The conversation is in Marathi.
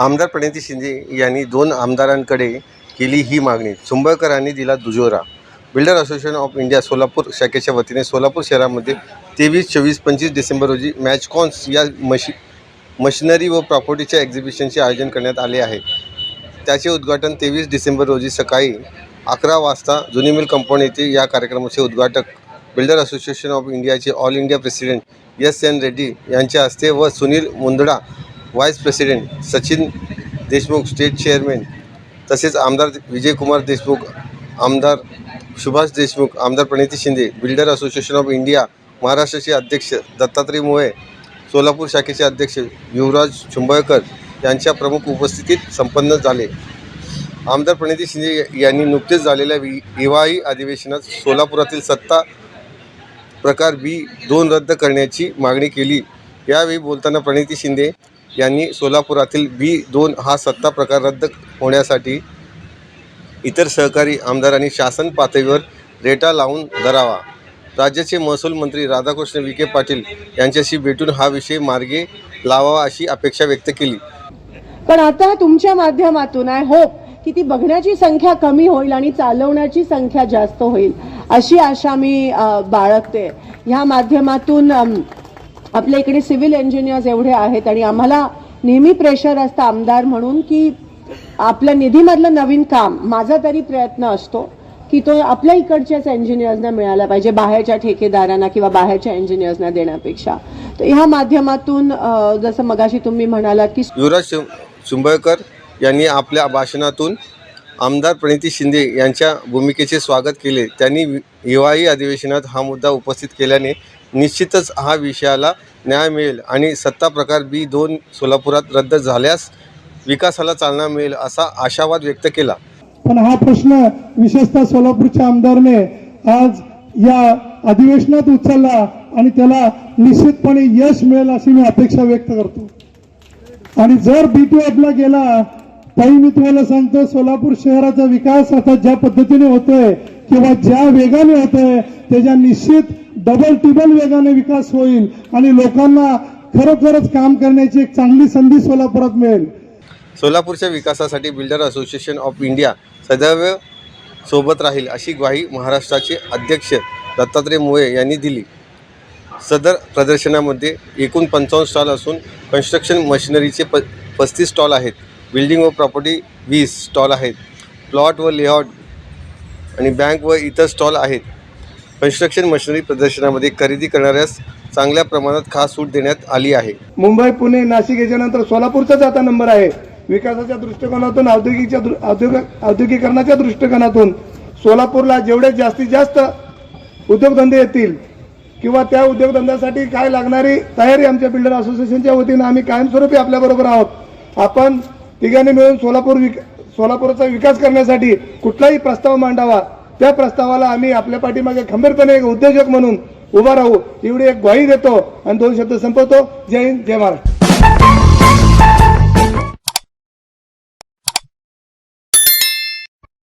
आमदार प्रणिती शिंदे यांनी दोन आमदारांकडे केली ही मागणी. सुंबळकरांनी दिला दुजोरा. Builder association of India Solapur शाखेच्या वतीने सोलापूर शहरामध्ये तेवीस चोवीस पंचवीस डिसेंबर रोजी मॅचकॉन्स या मशी मशिनरी व प्रॉपर्टीच्या एक्झिबिशनचे आयोजन करण्यात आले आहे. त्याचे उद्घाटन तेवीस डिसेंबर रोजी सकाळी अकरा वाजता जुनी मिल कंपाऊंड येथे या कार्यक्रमाचे उद्घाटक बिल्डर असोसिएशन ऑफ इंडियाचे all India president S N Reddy यांच्या हस्ते व Sunil Mundada vice president Sachin Deshmukh state chairman तसेच आमदार विजयकुमार देशमुख आमदार सुभाष देशमुख आमदार Praniti Shinde builder association of India महाराष्ट्राचे अध्यक्ष दत्तात्रय मोहे सोलापूर शाखेचे अध्यक्ष युवराज चुंबळकर यांच्या प्रमुख उपस्थितीत संपन्न झाले. आमदार प्रणिती शिंदे यांनी नुकतेच झालेल्या वि हिवाळी अधिवेशनात सोलापुरातील सत्ता प्रकार बी दोन रद्द करण्याची मागणी केली. यावेळी बोलताना प्रणिती शिंदे यांनी सोलापुरातील बी दोन हा सत्ता प्रकार रद्द होण्यासाठी इतर सहकारी आमदारांनी शासन पातळीवर रेटा लावून धरावा. राज्याचे महसूल मंत्री राधाकृष्ण विखे पाटील यांच्याशी भेटून हा विषय मार्गे लावावा अशी अपेक्षा व्यक्त केली. पण आता तुमच्या माध्यमातून आय होप की ती बघण्याची संख्या कमी होईल आणि चालवण्याची संख्या जास्त होईल अशी आशा मी बाळगते. ह्या माध्यमातून आपल्या इकडे सिव्हिल इंजिनियर्स एवढे आहेत आणि आम्हाला नेहमी प्रेशर असतं आमदार म्हणून की आपल्या निधीमधलं नवीन काम माझा तरी प्रयत्न असतो की तो आपल्या इकडच्याच इंजिनियर्सना मिळाला पाहिजे बाहेरच्या ठेकेदारांना किंवा बाहेरच्या इंजिनियर्सना देण्यापेक्षा. तर ह्या माध्यमातून जसं मगाशी तुम्ही म्हणालात की युवराज चु यांनी आपल्या भाषणातून आमदार प्रणिती शिंदे यांच्या भूमिकेचे स्वागत केले. त्यांनी वि- हिवाळी अधिवेशनात हा मुद्दा उपस्थित केल्याने निश्चितच हा विषयाला न्याय मिळेल आणि सत्ता प्रकार बी दोन सोलापुरात रद्द झाल्यास विकासाला चालना मिळेल असा आशावाद व्यक्त केला. पण हा प्रश्न विशेषतः सोलापूरच्या आमदारने आज या अधिवेशनात उचलला आणि त्याला निश्चितपणे यश मिळेल अशी मी अपेक्षा व्यक्त करतो. आणि जर बी बीटीएफला गेला ताई मी तुम्हाला सांगतो सोलापूर शहराचा विकास आता ज्या पद्धतीने होतोय किंवा ज्या वेगाने होतोय त्याच्या निश्चित डबल टिबल वेगाने विकास होईल आणि लोकांना खरोखरच काम करण्याची एक चांगली संधी सोलापुरात मिळेल. सोलापूरच्या विकासासाठी बिल्डर असोसिएशन ऑफ इंडिया सदैव सोबत राहील अशी ग्वाही महाराष्ट्राचे अध्यक्ष दत्तात्रय मुळे यांनी दिली. सदर प्रदर्शनामध्ये एकूण पंचावन्न स्टॉल असून कन्स्ट्रक्शन मशिनरीचे प पस्तीस स्टॉल आहेत. बिल्डिंग व प्रॉपर्टी वीस स्टॉल आहेत. प्लॉट व लेआउट आणि बँक व इतर स्टॉल आहेत. कन्स्ट्रक्शन मशिनरी प्रदर्शनामध्ये खरेदी करणाऱ्यास चांगल्या प्रमाणात खास सूट देण्यात आली आहे. मुंबई पुणे नाशिक याच्यानंतर सोलापूरचाच आता नंबर आहे. विकासाच्या दृष्टिकोनातून औद्योगिकच्या दृ- औद्योग औद्योगिकरणाच्या दृष्टिकोनातून सोलापूरला जेवढे जास्तीत जास्त उद्योगधंदे येतील किंवा त्या उद्योगधंद्यासाठी काय लागणारी तयारी आमच्या बिल्डर असोसिएशनच्या वतीनं आम्ही कायमस्वरूपी आपल्याबरोबर आहोत. आपण तिघांनी मिळून सोलापूर विक सोलापूरचा विकास करण्यासाठी कुठलाही प्रस्ताव मांडावा. त्या प्रस्तावाला आम्ही आपल्या पाठीमागे खंबीरपणे एक उद्योजक म्हणून उभा राहू. एवढी एक ग्वाही देतो आणि दोन शब्द संपवतो. जय हिंद जय महाराष्ट्र.